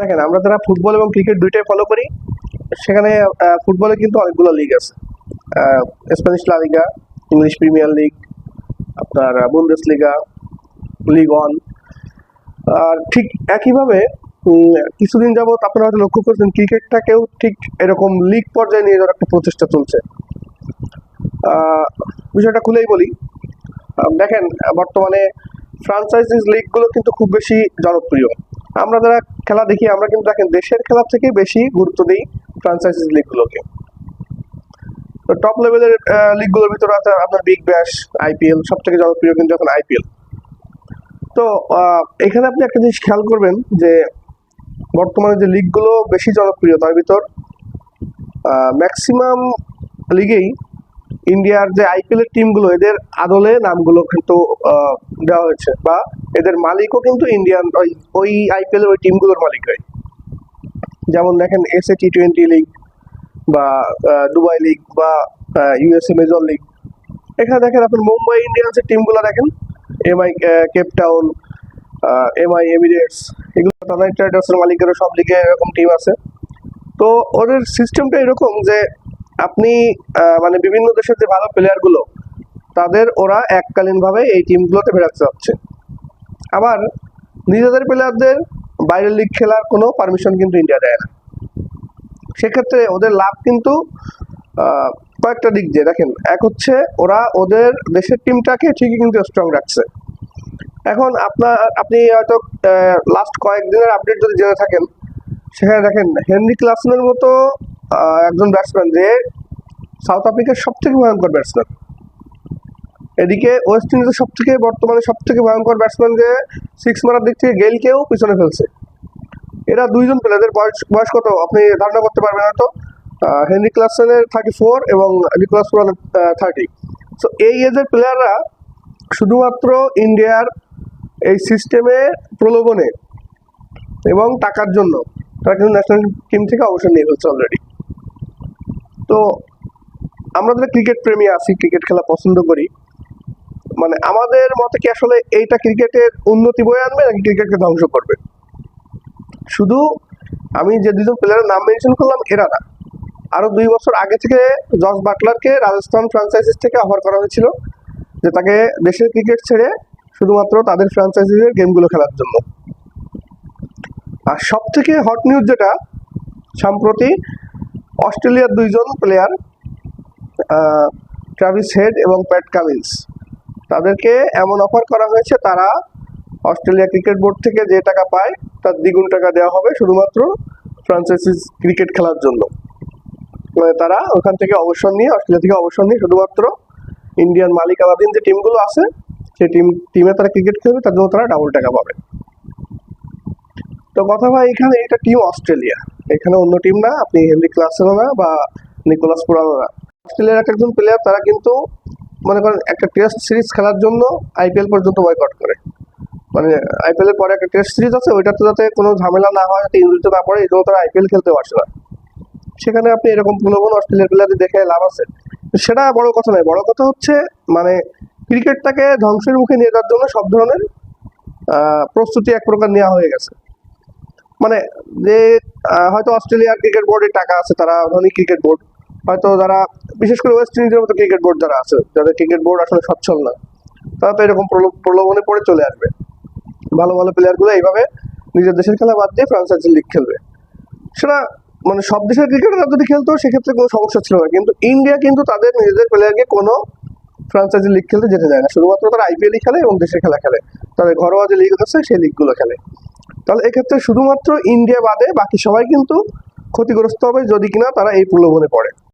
দেখেন, আমরা যারা ফুটবল এবং ক্রিকেট দুইটাই ফলো করি, সেখানে ফুটবলে কিন্তু অনেকগুলো লিগ আছে। স্প্যানিশ লা লিগা ইংলিশ প্রিমিয়ার লিগ আপনার বুন্দেস লিগা লিগ ওয়ান আর ঠিক একইভাবে কিছুদিন যাবত আপনারা হয়তো লক্ষ্য করছেন ক্রিকেটটাকেও ঠিক এরকম লিগ পর্যায়ে নিয়ে যাওয়ার একটা প্রচেষ্টা চলছে। বিষয়টা খুলেই বলি। দেখেন, বর্তমানে ফ্রাঞ্চাইজিস লিগগুলো কিন্তু খুব বেশি জনপ্রিয়। আমরা যারা খেলা দেখি, আমরা কিন্তু দেখেন দেশের খেলার থেকে বেশি গুরুত্ব দিই ফ্রাঞ্চাইজিস লিগগুলোকে তো টপ লেভেলের লিগগুলোর ভিতরে আছে আপনার বিগ ব্যাশ আইপিএল সব থেকে জনপ্রিয় কিন্তু এখন আইপিএল তো এখানে আপনি একটা জিনিস খেয়াল করবেন যে বর্তমানে যে লিগগুলো বেশি জনপ্রিয়, তার ভিতর ম্যাক্সিমাম লিগেই ইন্ডিয়ার যে আইপিএল এর টিমগুলো এদের আদলে নামগুলো কিন্তু দেওয়া হয়েছে বা এদের মালিকও কিন্তু ইন্ডিয়ান ওই ওই আইপিএল ওই টিমগুলোর মালিক হয় যেমন দেখেন S SA T twenty league বা দুবাই লিগ বা ইউএসএ মেজর লিগ এখানে দেখেন আপনি মুম্বাই ইন্ডিয়ান্সের টিমগুলো দেখেন। MI Cape Town MI Emirates এগুলো টাটা ট্রেডার্সের মালিকেরও সব লিগে এরকম টিম আছে। তো ওদের সিস্টেমটা এরকম যে, আপনি মানে বিভিন্ন দেশের যে ভালো প্লেয়ারগুলো তাদের ওরা এককালীনভাবে এই টিমগুলোতে ফেরাতে চাচ্ছে আবার নিজেদের প্লেয়ারদের বাইরের লিগ খেলার কোনো পারমিশন কিন্তু ইন্ডিয়া দেয় না। সেক্ষেত্রে ওদের লাভ কিন্তু কয়েকটা দিক দিয়ে। দেখেন, এক হচ্ছে ওরা ওদের দেশের টিমটাকে ঠিকই কিন্তু স্ট্রং রাখছে। এখন আপনার, আপনি হয়তো লাস্ট কয়েকদিনের আপডেট যদি জেনে থাকেন, সেখানে দেখেন হেনরি ক্লাসনের মতো একজন ব্যাটসম্যান যে সাউথ আফ্রিকার সব থেকে ভয়ঙ্কর ব্যাটসম্যান এদিকে ওয়েস্ট ইন্ডিজের সব থেকে বর্তমানে সব থেকে ভয়ঙ্কর ব্যাটসম্যান যে সিক্স মারার দিক থেকে গেইলকেও পিছনে ফেলছে। এরা দুইজন প্লেয়ারদের বয়স বয়স কত? আপনি ধারণা করতে পারবেন হয়তো। হেনরি ক্লাসনের থার্টি ফোর এবং নিকোলাস পুরানের থার্টি সো এই এজের প্লেয়াররা শুধুমাত্র ইন্ডিয়ার এই সিস্টেমে প্রলোভনে এবং টাকার জন্য তারা কিন্তু ন্যাশনাল টিম থেকে অবসর নিয়ে ফেলছে অলরেডি তো, আমরা যারা ক্রিকেট প্রেমী আছি ক্রিকেট খেলা পছন্দ করি মানে আমাদের মতে কি আসলে এইটা ক্রিকেটের উন্নতি বয়ে আনবে নাকি ক্রিকেটকে ধ্বংস করবে? শুধু আমি যে দুজন প্লেয়ারের নাম মেনশন করলাম, এরা না। আরও দুই বছর আগে থেকে জর্জ বাটলারকে রাজস্থান ফ্রাঞ্চাইজিস থেকে অফার করা হয়েছিল যে তাকে দেশের ক্রিকেট ছেড়ে শুধুমাত্র তাদের ফ্রাঞ্চাইজিসের গেমগুলো খেলার জন্য। আর সব থেকে হট নিউজ যেটা, সম্প্রতি অস্ট্রেলিয়ার দুইজন প্লেয়ার ট্রাভিস হেড এবং প্যাট কামিন্স তাদেরকে এমন অফার করা হয়েছে, তারা অস্ট্রেলিয়া ক্রিকেট বোর্ড থেকে যে টাকা পায়, তার দ্বিগুণ টাকা দেওয়া হবে শুধুমাত্র ফ্রান্সাইসিস ক্রিকেট খেলার জন্য। মানে তারা ওখান থেকে অবসর নিয়ে, অস্ট্রেলিয়া থেকে অবসর নিয়ে শুধুমাত্র ইন্ডিয়ান মালিকানাধীন যে টিমগুলো আছে, সেই টিম টিমে তারা ক্রিকেট খেলবে, তার জন্য তারা ডাবল টাকা পাবে। তো কথা ভাই, এখানে এটা টিম অস্ট্রেলিয়া। এখানে অন্য টিম না, আপনি হেনরি ক্লাসেরও না বা নিকোলাস পুরানো না। অস্ট্রেলিয়ার এক একজন প্লেয়ার তারা কিন্তু মনে করেন একটা টেস্ট সিরিজ খেলার জন্য আইপিএল পর্যন্ত বয়কট করে। মানে আইপিএল এর পরে একটা টেস্ট সিরিজ আছে, ওইটাতে যাতে কোনো ঝামেলা না হয়, যাতে ইঞ্জুরিতে না পড়ে এই তারা আইপিএল খেলতে পারছে না। সেখানে আপনি এরকম প্রলোভন অস্ট্রেলিয়ার প্লেয়ারদের দেখে লাভ আছে। সেটা বড় কথা নয়, বড় কথা হচ্ছে মানে ক্রিকেটটাকে ধ্বংসের মুখে নিয়ে যাওয়ার জন্য সব ধরনের প্রস্তুতি এক প্রকার নেওয়া হয়ে গেছে। মানে যে হয়তো অস্ট্রেলিয়ার ক্রিকেট বোর্ডের টাকা আছে, তারা ধনী ক্রিকেট বোর্ড হয়তো যারা, বিশেষ করে ওয়েস্ট ইন্ডিজের মতো ক্রিকেট বোর্ড যারা আছে, যাদের ক্রিকেট বোর্ড আসলে সচ্ছল না, তারা তো এরকম প্রলো- প্রলোভনে পড়ে চলে আসবে। ভালো ভালো প্লেয়ারগুলো এইভাবে নিজের দেশের খেলা বাদ দিয়ে ফ্রান্সাইজি লিগ খেলবে। সেটা মানে সব দেশের ক্রিকেটাররা যদি খেলতো, সেক্ষেত্রে কোনো সমস্যা ছিল না। কিন্তু ইন্ডিয়া কিন্তু তাদের নিজেদের প্লেয়ারকে কোনো ফ্রান্সাইজি লিগ খেলতে যেতে দেয় না। শুধুমাত্র তারা আইপিএলই খেলে এবং দেশের খেলা খেলে। তাদের ঘরোয়া যে লিগ আছে, সেই লিগগুলো খেলে। তাহলে এক্ষেত্রে শুধুমাত্র ইন্ডিয়া বাদে বাকি সবাই কিন্তু ক্ষতিগ্রস্ত হবে যদি কিনা তারা এই প্রলোভনে পড়ে।